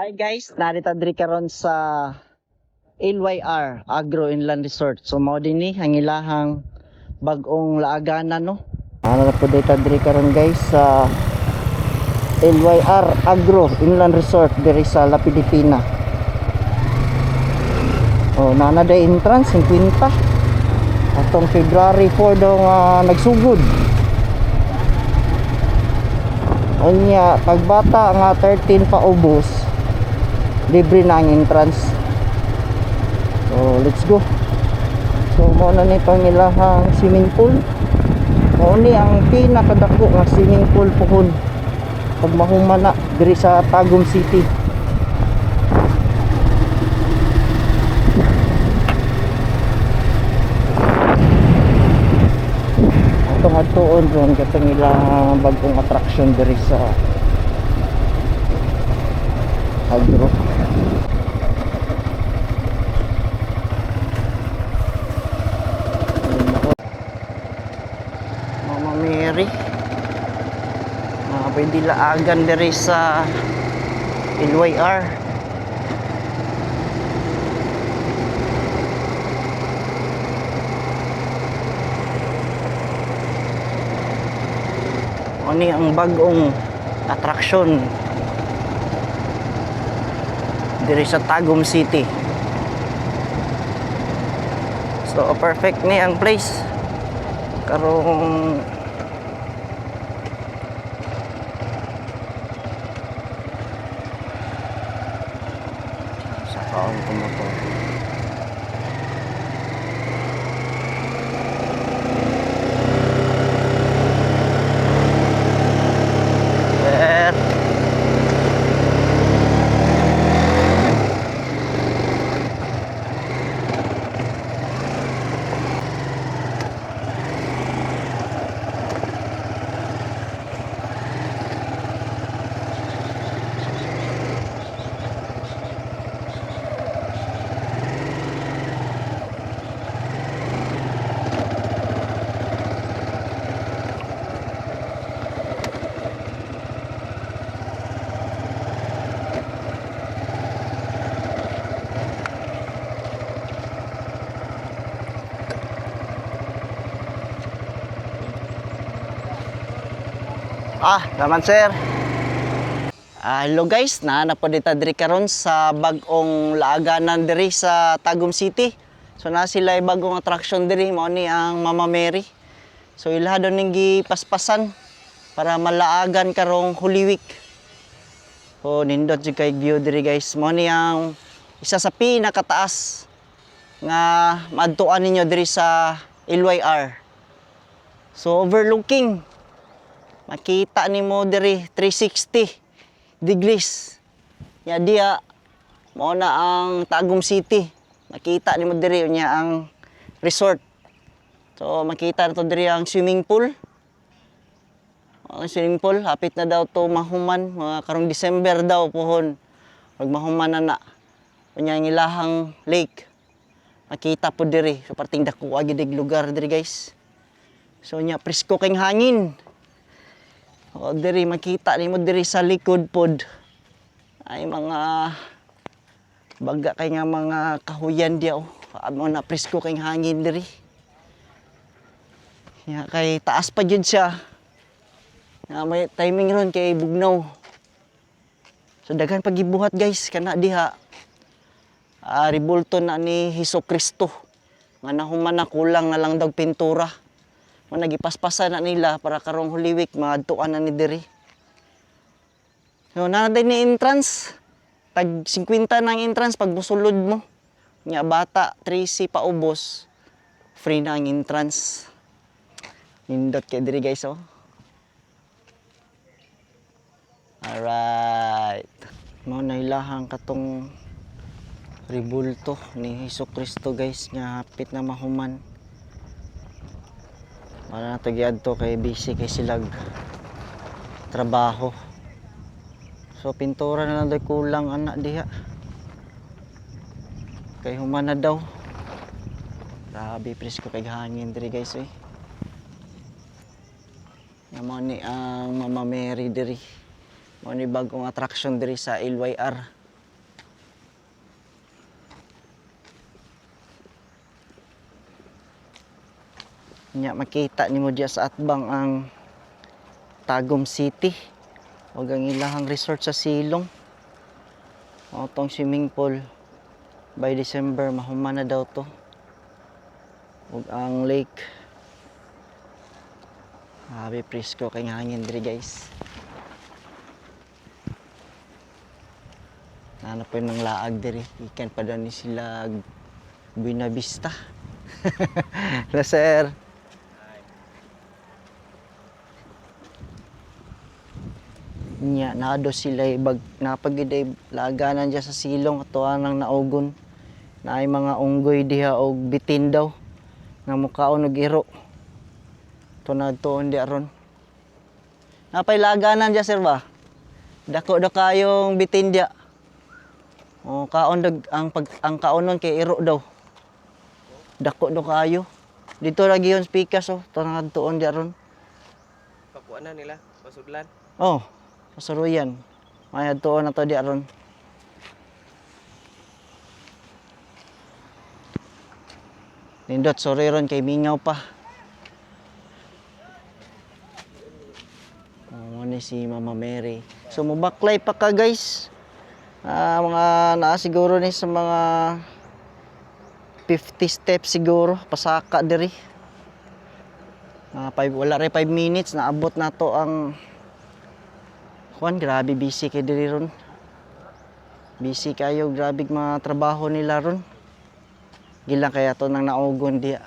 Hi guys, narito diri karon sa LYR Agro Inland Resort. So mao din ni ang ilahang bag-ong laaganan no. Ano na po dito diri karon guys sa LYR Agro Inland Resort diri sa La Pilipina. Oh, nana day entrance 50. Atong February 4 daw nga nagsugod. Anya, pagbata nga 13 pa ubos, libre na ang entrance. So, let's go. So, mo na nito ang ilahang swimming pool. Mo ni ang pinakadako nga swimming pool pohon. Pag mahuman na diri sa Tagum City. Atong atuon ron katong ilang bagong attraction diri sa Agro. Ayun ako. Mama Mary. Mga pwede laagan diri sa LYR. Ano ang bagong attraction diri sa Tagum City. So perfect ni ang place. Karong sa kaong kumotor. Eh, Ah, naman sir. Ah, hello guys, na po dito diri karon sa bagong laaganan diri sa Tagum City. So na sila ay bagong attraction diri mao ni ang Mama Mary. So ilaha daw ning gipaspasan para malaagan karong Holy Week. Oh, nindot jud kay view diri guys. Mao ni ang isa sa pinakataas nga madtuan ninyo diri sa LYR. So overlooking makita ni mo diri 360 degrees. Nya diya mao na ang Tagum City. Makita ni mo diri nya ang resort. So makita na to diri ang swimming pool. Ang swimming pool hapit na daw to mahuman mga karong December daw pohon. Pag mahuman na na. Nya ang ilahang lake. Makita po diri so parting dako agi lugar diri guys. So nya presko kay hangin o diri makita nimo diri sa likod pod ay mga baga kay nga mga kahuyan diya oh. Amo na presko kay hangin diri. Ya kay taas pa jud siya. Nga may timing ron kay bugnaw. So daghan pagibuhat guys kana diha. Ah, ribulto na ni Hesus Kristo. Nga nahuman na kulang na lang daw pintura mo nagipaspasan na nila para karong Holy Week maadtuan na ni diri. So na ni entrance. Tag 50 ng entrance pag musulod mo. Nya bata 3C pa ubos. Free na ang entrance. Nindot kay diri guys oh. Alright. Mao na ilahang katong ribulto ni Hesus Kristo guys nga hapit na mahuman. Para na to kay busy kay silag trabaho. So pintura na lang kulang anak diha. Kay human na daw. Grabe presko kay hangin diri guys eh. Nga mo ni ang Mama Mary diri. Mo ni bagong attraction diri sa LYR. Nya makita nimo diya sa atbang ang Tagum City. O ang ilahang resort sa Silong. O tong swimming pool. By December, mahuman na daw to. Ug ang lake. Habi presko kay hangin diri guys. Nana po ng laag diri. Ikan pa daw ni sila Buena Vista. Hello sir. Nya naado sila bag napagiday laganan diya sa silong ato nang naugon. Naay mga unggoy diha og bitin daw nga mukaon og iro. Tunad tuon di aron. Napay laganan diya sir ba? Dako do kayong bitin diya. Oh, kaon dag ang pag ang kaonon kay iro daw. Dako do kayo. Dito lagi yon speakers oh, tunad tuon di aron. Pakuan na nila, pasudlan. Oh, pasaruyan. May adtuon na to di aron. Nindot, sorry ron kay mingaw pa. Oh, ni si Mama Mary. So, mabaklay pa ka guys. Ah, mga naa siguro ni sa mga 50 steps siguro. Pasaka diri. Ah, five, wala rin 5 minutes. Naabot na to ang Juan, grabe busy kay diri ron. Busy kayo, grabe mga trabaho nila ron. Gilang kaya to nang naugon diya.